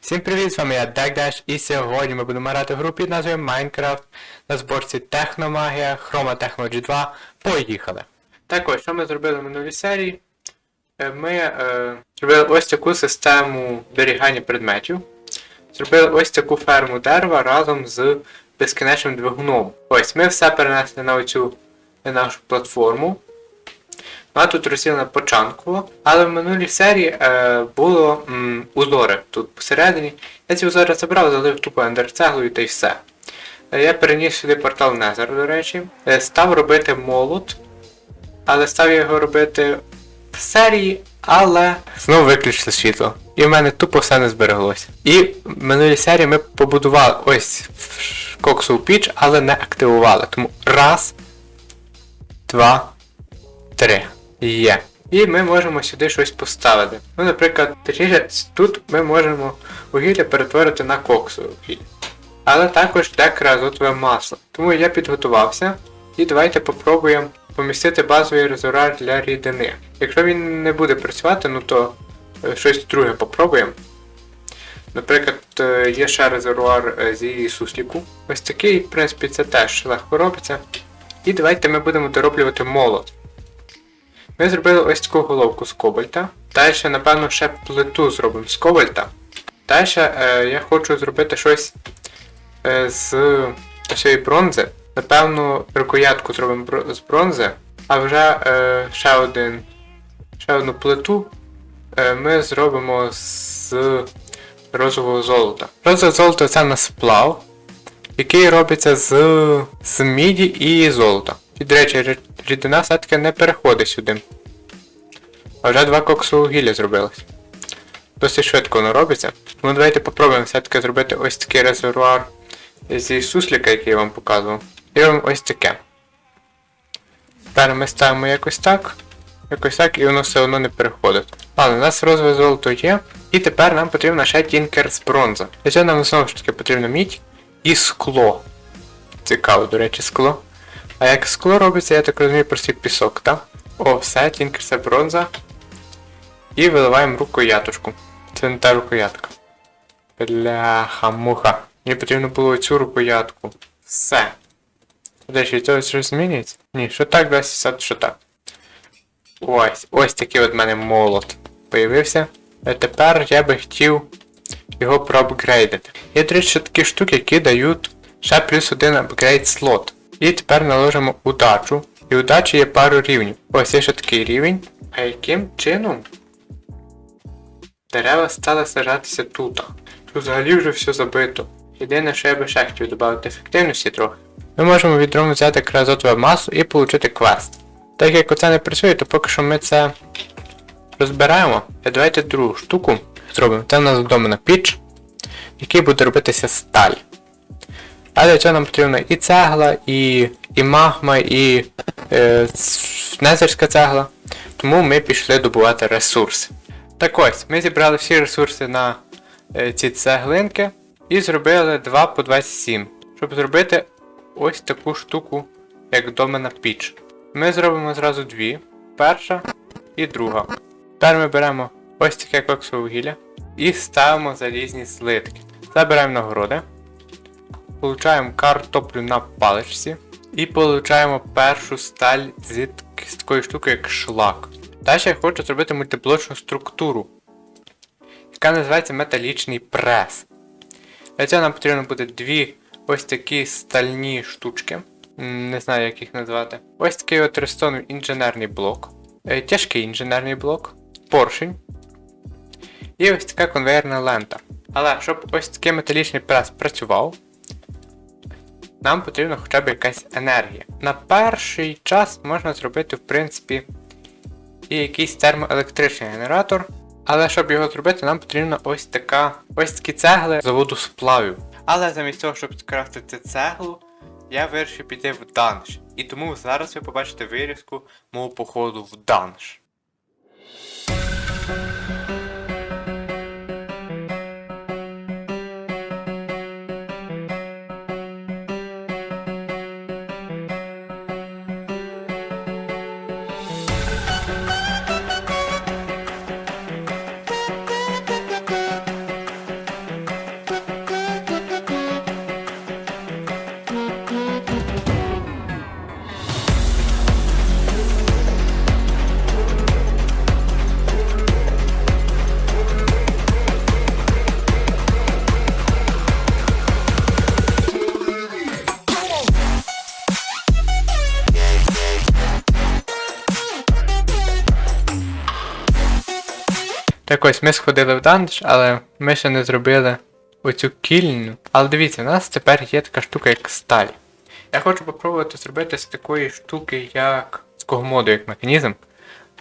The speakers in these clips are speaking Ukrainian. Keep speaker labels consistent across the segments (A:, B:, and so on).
A: Всім привіт, з вами я DeckDash і сьогодні ми будемо грати в гру під назвою Minecraft на зборці Техномагія Chroma Technology 2. Поїхали! Так ось, що ми зробили в минулій серії? Е, Ми е, зробили ось таку систему зберігання предметів. Зробили ось таку ферму дерева разом з безкінечним двигуном. Ось, ми все перенесли на оцю на нашу платформу. Вона тут розділена почанково, але в минулій серії е, було м, узори тут посередині. Я ці узори забрав, залив тупо ендерцеглою та й все. Е, я переніс сюди портал Незер, до речі. Е, став робити молот, але став його робити в серії, але знову виключили світло. І в мене тупо все не збереглося. І в минулій серії ми побудували ось коксову піч, але не активували. Тому раз, два, три. Є. І ми можемо сюди щось поставити. Ну, наприклад, точніше, тут ми можемо вугілля перетворити на коксове вугілля. Але також декразотове масло. Тому я підготувався. І давайте попробуємо помістити базовий резервуар для рідини. Якщо він не буде працювати, ну то е, щось друге попробуємо. Наприклад, е, є ще резервуар е, з її сусліку. Ось такий, в принципі, це теж легко робиться. І давайте ми будемо дороблювати молот. Ми зробили ось таку головку з кобальта. Далі, напевно, ще плиту зробимо з кобальта. Далі е, я хочу зробити щось е, з цієї бронзи. Напевно, рукоятку зробимо бро- з бронзи, а вже е, ще, один, ще одну плиту е, ми зробимо з розового золота. Розове золото це на сплав, який робиться з, з міді і золота. І, до речі, рідина все-таки не переходить сюди. А вже два коксового гілля зробилось. Досить швидко воно робиться. Тому давайте попробуємо все-таки зробити ось такий резервуар зі сусліка, який я вам показував. І робимо ось таке. Тепер ми ставимо якось так. Якось так, і воно все одно не переходить. Ладно, у нас розове золото є. І тепер нам потрібно ще тінкер з бронза. Для цього нам знову ж таки потрібно мідь і скло. Цікаво, до речі, скло. А як скло робиться, я так розумію, простий пісок, так? О, все, тінкер це бронза. І виливаємо рукояточку. Це не та рукоятка. Бляха, муха. Мені потрібно було цю рукоятку. Все. Де ще цього щось змінюється? Ні, що так, 20, що так. Ось, ось такий от мене молот появився. А тепер я би хотів його проапгрейдити. Є, до такі штуки, які дають ще плюс один апгрейд слот. І тепер наложимо удачу. І удачі є пару рівнів. Ось є ще такий рівень. А яким чином дерева стали сажатися тут? Тут взагалі вже все забито. Єдине, що я би ще хотів додати ефективності трохи. Ми можемо від рому взяти кразотове масу і отримати квест. Так як оце не працює, то поки що ми це розбираємо. І давайте другу штуку зробимо. Це у нас вдома на піч, який буде робитися сталь. А для цього нам потрібна і цегла, і, і магма, і е, незерська цегла. Тому ми пішли добувати ресурси. Так ось, ми зібрали всі ресурси на е, ці цеглинки і зробили 2 по 27, щоб зробити ось таку штуку, як домена піч. Ми зробимо зразу дві. Перша і друга. Тепер ми беремо ось таке коксове вугілля і ставимо залізні слитки. Забираємо нагороди. Получаємо картоплю на паличці. І получаємо першу сталь з, так- з такої штуки, як шлак. Далі я хочу зробити мультиблочну структуру, яка називається металічний прес. Для цього нам потрібно буде дві ось такі стальні штучки. Не знаю, як їх назвати. Ось такий от рестон інженерний блок. Е, Тяжкий інженерний блок. Поршень. І ось така конвейерна лента. Але щоб ось такий металічний прес працював, нам потрібна хоча б якась енергія. На перший час можна зробити, в принципі, і якийсь термоелектричний генератор. Але щоб його зробити, нам потрібна ось така ось такі цегли заводу сплавів. Але замість того, щоб скрафтити цеглу, я вирішив піти в данж. І тому зараз ви побачите вирізку мого походу в данж. Так ось ми сходили в данж, але ми ще не зробили оцю кільню. Але дивіться, у нас тепер є така штука, як сталь. Я хочу попробувати зробити з такої штуки, як з кого моду, як механізм.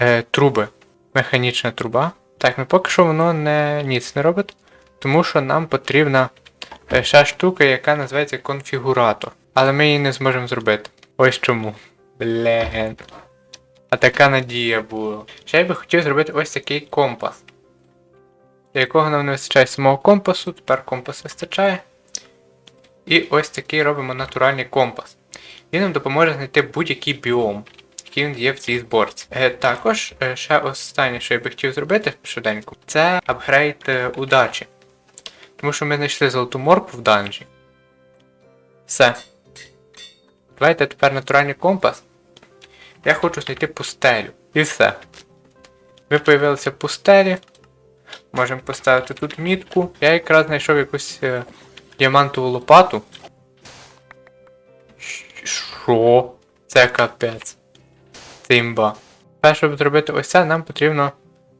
A: Е, труби. Механічна труба. Так, ну поки що воно не ніц не робить, тому що нам потрібна е, ще штука, яка називається конфігуратор. Але ми її не зможемо зробити. Ось чому. Блін. А така надія була. Ще я би хотів зробити ось такий компас. Для якого нам не вистачає самого компасу, тепер компас вистачає. І ось такий робимо натуральний компас. Він нам допоможе знайти будь-який біом, який він є в цій зборці. Е, також е, ще останнє, що я би хотів зробити швиденько, це апгрейд е, удачі. Тому що ми знайшли золоту моркву в данжі. Все. Давайте тепер натуральний компас. Я хочу знайти пустелю. І все. Ви появилися в пустелі. Можемо поставити тут мітку. Я якраз знайшов якусь е, діамантову лопату. Що? Це капець. Це імба. Перше, щоб зробити ось це, нам потрібно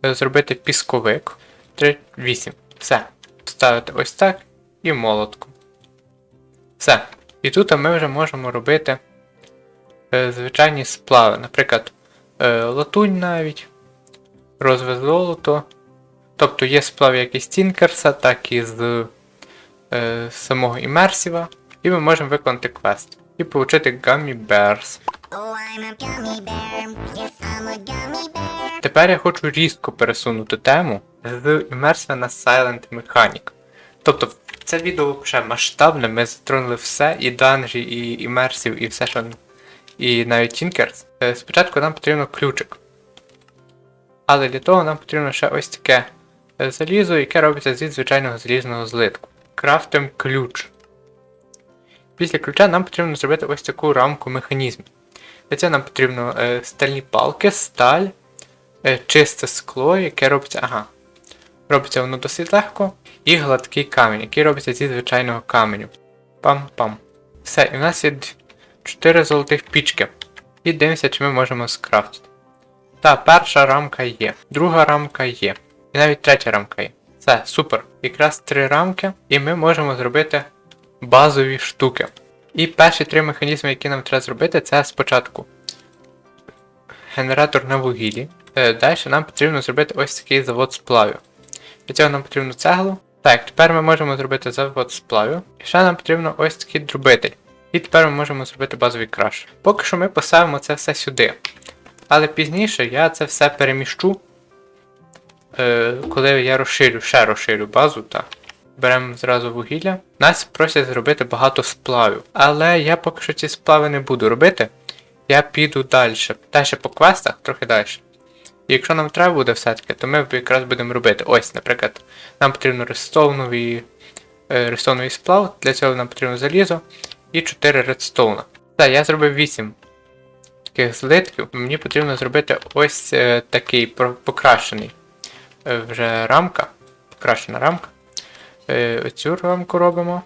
A: е, зробити пісковик. 3, 8. Все. Ставити ось так і молотку. Все. І тут ми вже можемо робити е, звичайні сплави. Наприклад, е, латунь навіть, розве золото. Тобто є сплав як із Тінкерса, так і з е, самого імерсіва. І ми можемо виконати квест. І отримати Gummy Bears.
B: Oh, gummy bear. Yes, gummy bear.
A: Тепер я хочу різко пересунути тему з імерсіва на Silent Mechanic. Тобто це відео вже масштабне, ми затронули все, і данжі, і імерсів, і все, що. І навіть Тінкерс. Е, Спочатку нам потрібно ключик. Але для того нам потрібно ще ось таке залізо, яке робиться зі звичайного залізного злитку. Крафтим ключ. Після ключа нам потрібно зробити ось таку рамку механізмів. Для цього нам потрібно е, стальні палки, сталь, е, чисте скло, яке робиться. Ага. Робиться воно досить легко. І гладкий камінь, який робиться зі звичайного каменю. Пам-пам. Все, і в нас є 4 золотих пічки. І дивимося, чи ми можемо скрафтити. Та, перша рамка є, друга рамка є. І навіть третя рамка є. Все, супер. Якраз три рамки, і ми можемо зробити базові штуки. І перші три механізми, які нам треба зробити, це спочатку генератор на вугіллі. Е, Далі нам потрібно зробити ось такий завод сплавів. Для цього нам потрібно цеглу. Так, тепер ми можемо зробити завод сплавів. І ще нам потрібно ось такий дробитель. І тепер ми можемо зробити базовий краш. Поки що ми поставимо це все сюди. Але пізніше я це все переміщу. Е, коли я розширю, ще розширю базу, так. Беремо зразу вугілля. Нас просять зробити багато сплавів. Але я поки що ці сплави не буду робити. Я піду далі. Далі по квестах, трохи далі. І якщо нам треба буде все-таки, то ми якраз будемо робити. Ось, наприклад, нам потрібно редстоуновий, е, сплав, для цього нам потрібно залізо і 4 редстоуна. Так, я зробив 8 таких злитків. Мені потрібно зробити ось е, такий покращений вже рамка. Покращена рамка. Е, оцю рамку робимо.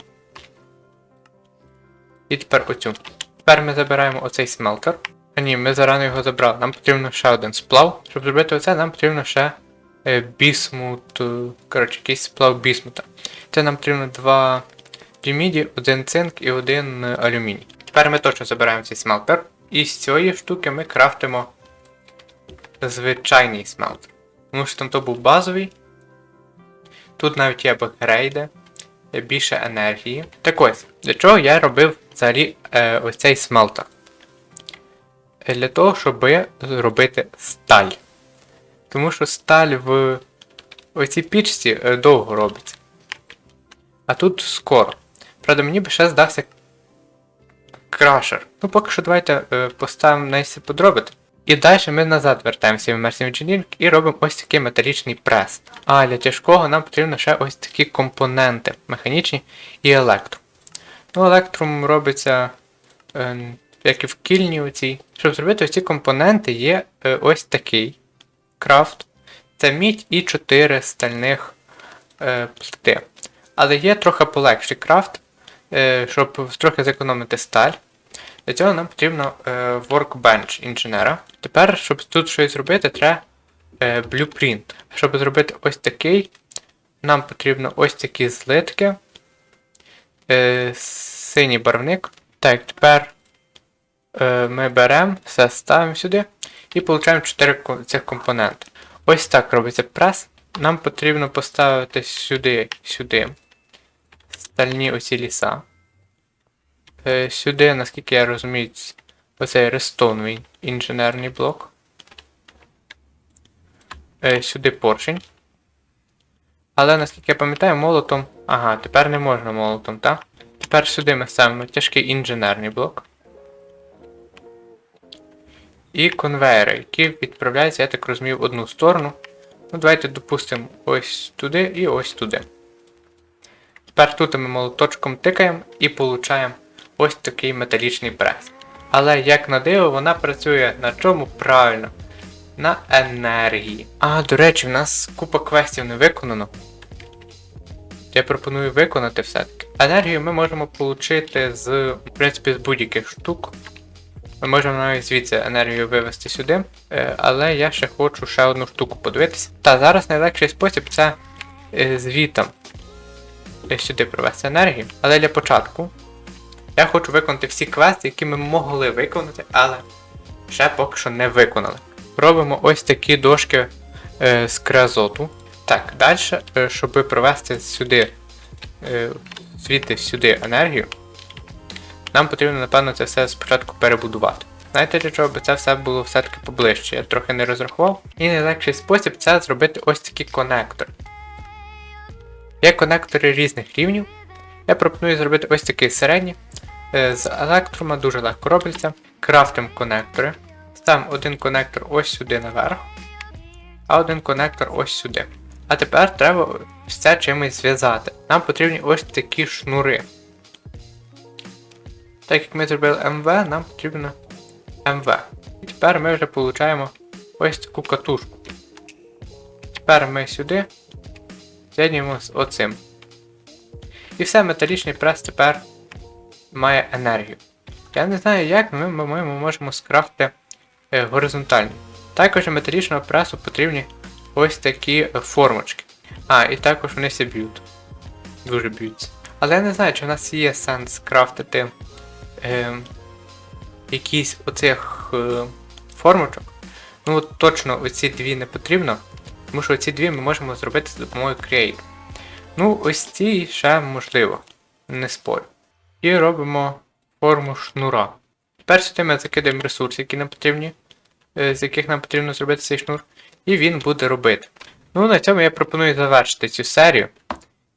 A: І тепер оцю. Тепер ми забираємо оцей смелтер. А ні, ми зарано його забрали. Нам потрібно ще один сплав. Щоб зробити оце, нам потрібно ще е, бісмут. е, Коротше, якийсь сплав бісмута. Це нам потрібно два піміді, один цинк і один е, алюміній. Тепер ми точно забираємо цей смелтер. І з цієї штуки ми крафтимо звичайний смелтер. Тому що там то був базовий. Тут навіть є бакрейди, більше енергії. Так ось, для чого я робив взагалі е, ось цей смелтер? Е, Для того, щоб зробити сталь. Тому що сталь в оцій пічці е, довго робиться. А тут скоро. Правда, мені би ще здався крашер. Ну, поки що давайте е, поставимо на подробити. І далі ми назад вертаємося в Immersive Engineering і робимо ось такий металічний прес. А для тяжкого нам потрібно ще ось такі компоненти механічні і електро. Ну, електром робиться, е, як і в кільні оцій. Щоб зробити ось ці компоненти, є е, ось такий крафт. Це мідь і 4 стальних е, плити. Але є трохи полегший крафт, е, щоб трохи зекономити сталь. Для цього нам потрібно е, workbench інженера. Тепер, щоб тут щось зробити, треба е, blueprint. Щоб зробити ось такий, нам потрібно ось такі злитки. Е, синій барвник. Так, тепер е, ми беремо, все ставимо сюди і отримуємо 4 цих компоненти. Ось так робиться прес. Нам потрібно поставити сюди, сюди стальні оці ліса. Е, сюди, наскільки я розумію, оцей рестоновий інженерний блок. Е, сюди поршень. Але наскільки я пам'ятаю, молотом. Ага, тепер не можна молотом, так? Тепер сюди ми ставимо тяжкий інженерний блок. І конвейери, які відправляються, я так розумію, в одну сторону. Ну, давайте допустимо ось туди і ось туди. Тепер тут ми молоточком тикаємо і получаємо ось такий металічний прес. Але як на диво, вона працює на чому правильно? На енергії. А, до речі, в нас купа квестів не виконано. Я пропоную виконати все-таки. Енергію ми можемо отримати з, в принципі, з будь-яких штук. Ми можемо навіть звідси енергію вивести сюди, е, але я ще хочу ще одну штуку подивитися. Та зараз найлегший спосіб це е, звітом е, сюди провести енергію. Але для початку я хочу виконати всі квести, які ми могли виконати, але ще поки що не виконали. Робимо ось такі дошки е, з креозоту. Так, далі, е, щоб провести сюди, е, звідти сюди енергію, нам потрібно, напевно, це все спочатку перебудувати. Знаєте, для чого би це все було все-таки поближче? Я трохи не розрахував. І найлегший спосіб це зробити ось такі конектори. Є конектори різних рівнів. Я пропоную зробити ось такий середній. Е, З електрома дуже легко робиться. Крафтимо конектори. Ставимо один конектор ось сюди наверх, а один конектор ось сюди. А тепер треба це чимось зв'язати. Нам потрібні ось такі шнури. Так як ми зробили МВ, нам потрібно МВ. І тепер ми вже отримуємо ось таку катушку. Тепер ми сюди з'єднуємо з оцим. І все, металічний прес тепер має енергію. Я не знаю, як ми, ми, ми можемо скрафти е, горизонтально. Також металічного пресу потрібні ось такі е, формочки. А, і також вони всі б'ють. Дуже б'ються. Але я не знаю, чи в нас є сенс крафтити е, якісь оцих е, формочок. Ну от точно оці дві не потрібно, тому що оці дві ми можемо зробити за допомогою Create. Ну, ось ці ще можливо, не спорю. І робимо форму шнура. Тепер сюди ми закидаємо ресурси, які нам потрібні, е, з яких нам потрібно зробити цей шнур, і він буде робити. Ну, на цьому я пропоную завершити цю серію.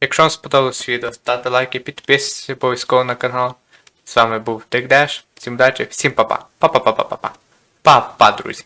A: Якщо вам сподобалось відео, ставте лайки, підписуйтесь обов'язково на канал. З вами був TechDash. Всім удачі, всім па-па. Па-па-па-па-па-па. Па-па, друзі.